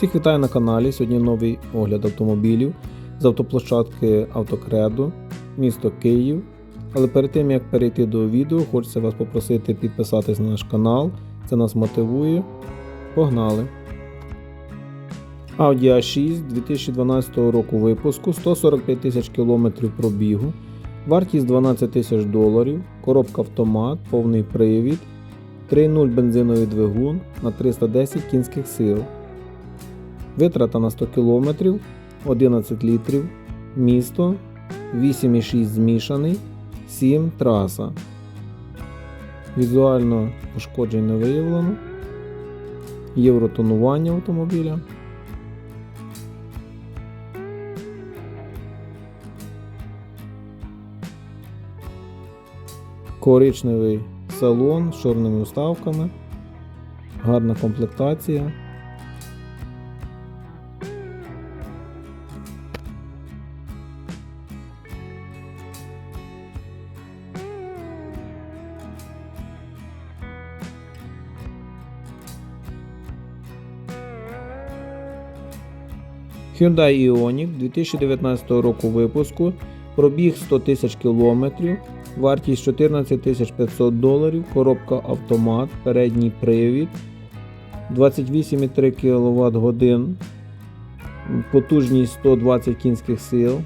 Всіх вітаю на каналі. Сьогодні новий огляд автомобілів з автоплощадки Автокредо, місто Київ. Але перед тим як перейти до відео, хочеться вас попросити підписатись на наш канал. Це нас мотивує. Погнали! Audi A6 2012 року випуску, 145 тисяч кілометрів пробігу, вартість 12 тисяч доларів, коробка автомат, повний привід, 3.0 бензиновий двигун на 310 кінських сил. Витрата на 100 км 11 літрів, місто 8,6 змішаний, 7 траса. Візуально пошкоджень не виявлено. Євротонування автомобіля. Коричневий салон з чорними вставками. Гарна комплектація. Hyundai Ioniq 2019 року випуску, пробіг 100 тисяч кілометрів, вартість 14 500 доларів, коробка автомат, передній привід, 28,3 кВт потужність 120 кінських сил,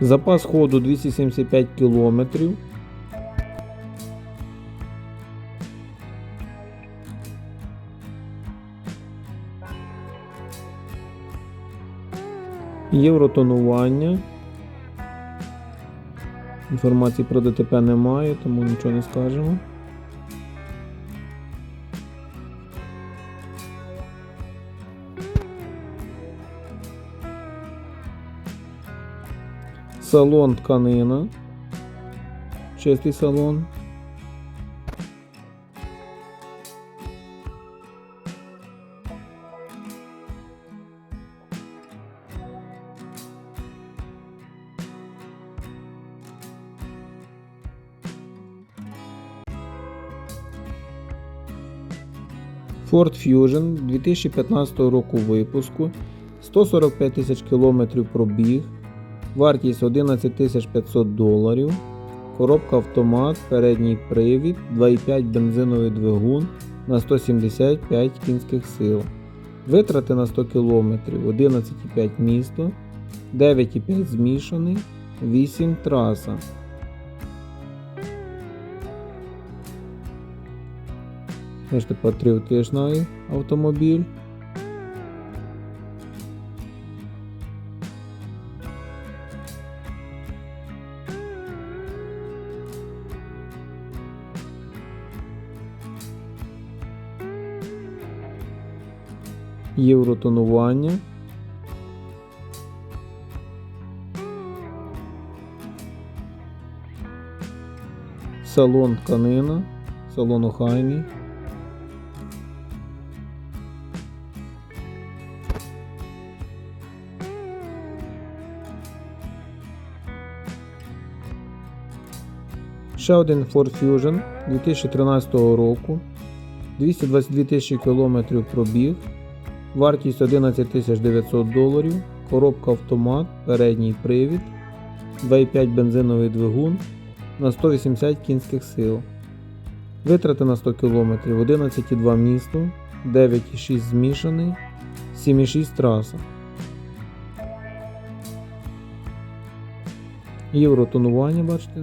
запас ходу 275 км. Євротонування. Інформації про ДТП немає, тому нічого не скажемо. Салон тканина. Чистий салон. Ford Fusion 2015 року випуску, 145 тисяч кілометрів пробіг, вартість 11 500 доларів, коробка автомат, передній привід, 2,5 бензиновий двигун на 175 кінських сил. Витрати на 100 км 11,5 місто, 9,5 змішаний, 8 траса. Бачите, патріотичний автомобіль. Євротонування. Салон тканина, салон охайний. Ще один Ford Fusion 2013 року. 222 тисячі кілометрів пробіг. Вартість 11 900 доларів. Коробка автомат, передній привід, 2,5 бензиновий двигун на 180 кінських сил. Витрати на 100 км 11,2 місто, 9,6 змішаний, 7,6 траса. Євротонування, бачите?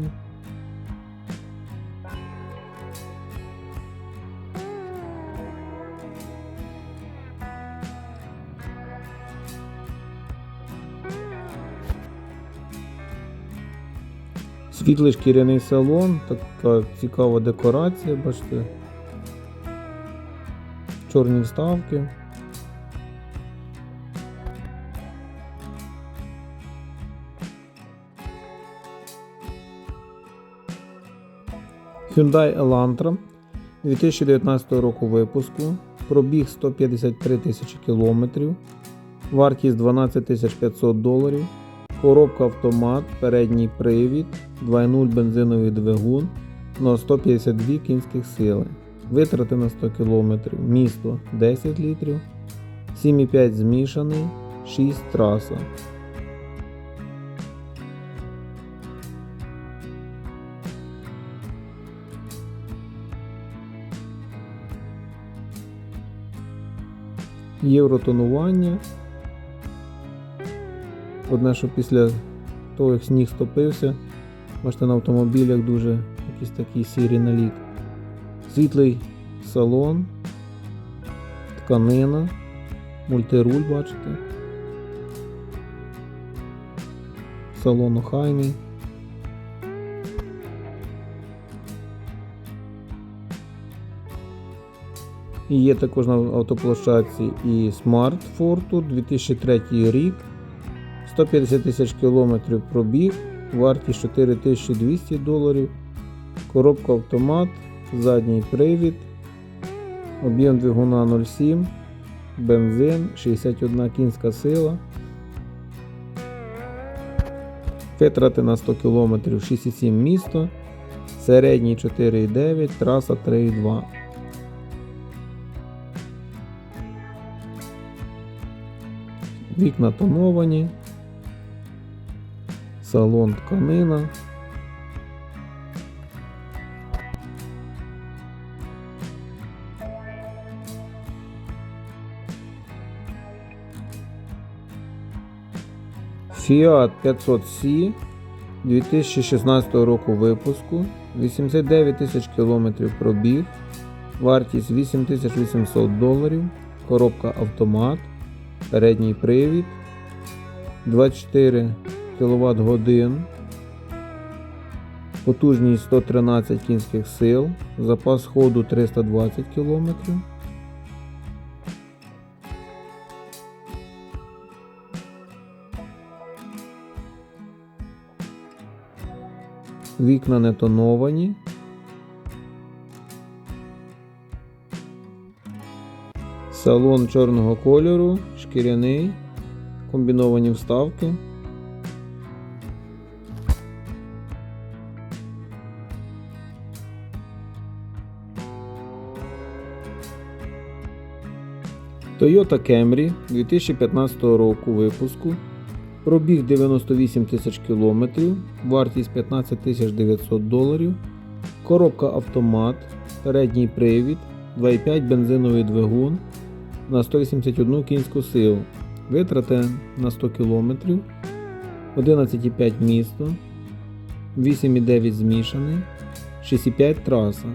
Світлий шкіряний салон, така цікава декорація, бачите. Чорні вставки. Hyundai Elantra 2019 року випуску. Пробіг 153 тисячі кілометрів. Вартість 12 500 доларів. Коробка автомат, передній привід, 2.0 бензиновий двигун на 152 кінських сили. Витрати на 100 км. Місто 10 літрів, 7,5 змішаний, 6 траса. Євротонування. Одне, що після того, як сніг стопився, бачите, на автомобілях дуже якийсь такий сірий наліт. Світлий салон, тканина, мультируль, бачите. Салон охайний. І є також на автоплощадці і Smart Fortwo 2003 рік. 150 тисяч кілометрів пробіг, вартість 4200 доларів, коробка автомат, задній привід, об'єм двигуна 0,7, бензин, 61 кінська сила. Витрати на 100 км 6,7 місто, середній 4,9, траса 3,2. Вікна тоновані, салон тканина. Fiat 500C 2016 року випуску, 89 тисяч кілометрів пробіг, вартість 8800 доларів, коробка автомат, передній привід, 24 кВт годин, потужність 113 кінських сил, запас ходу 320 км. Вікна не тоновані. Салон чорного кольору, шкіряний, комбіновані вставки. Toyota Camry 2015 року випуску. Пробіг 98 тисяч кілометрів, вартість 15 тисяч 900 доларів. Коробка автомат, передній привід, 2,5 бензиновий двигун на 181 кінську силу. Витрати на 100 км, 11,5 місто, 8,9 змішаний, 6,5 траса.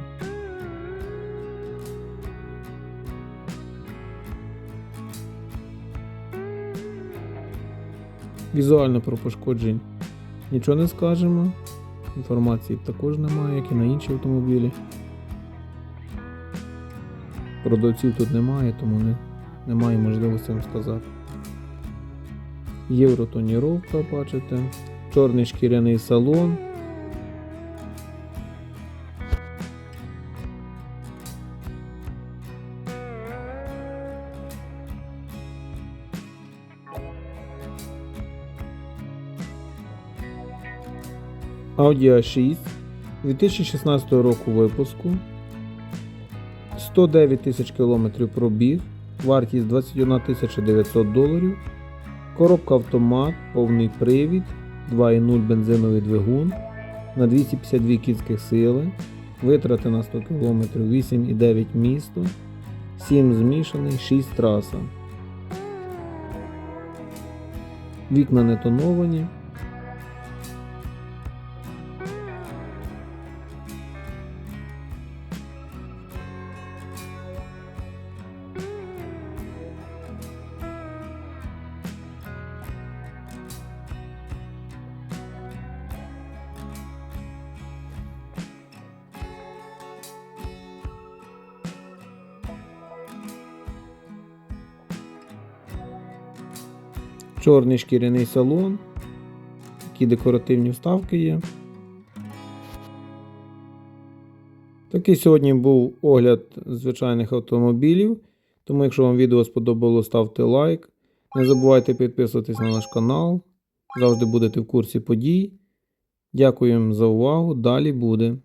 Візуально про пошкоджень нічого не скажемо. Інформації також немає, як і на інші автомобілі. Продавців тут немає, тому не, немає можливості вам сказати. Євротоніровка, бачите, чорний шкіряний салон. Audi A6 2016 року випуску. 109 тисяч кілометрів пробіг, вартість 21 тисяча 900 доларів. Коробка автомат, повний привід, 2,0 бензиновий двигун на 252 кінських сили. Витрати на 100 км 8,9 місто, 7 змішаний, 6 траса. Вікна не тоновані. Чорний шкіряний салон. Такі декоративні вставки є. Такий сьогодні був огляд звичайних автомобілів. Тому, якщо вам відео сподобалось, ставте лайк. Не забувайте підписуватись на наш канал. Завжди будете в курсі подій. Дякуємо за увагу. Далі буде.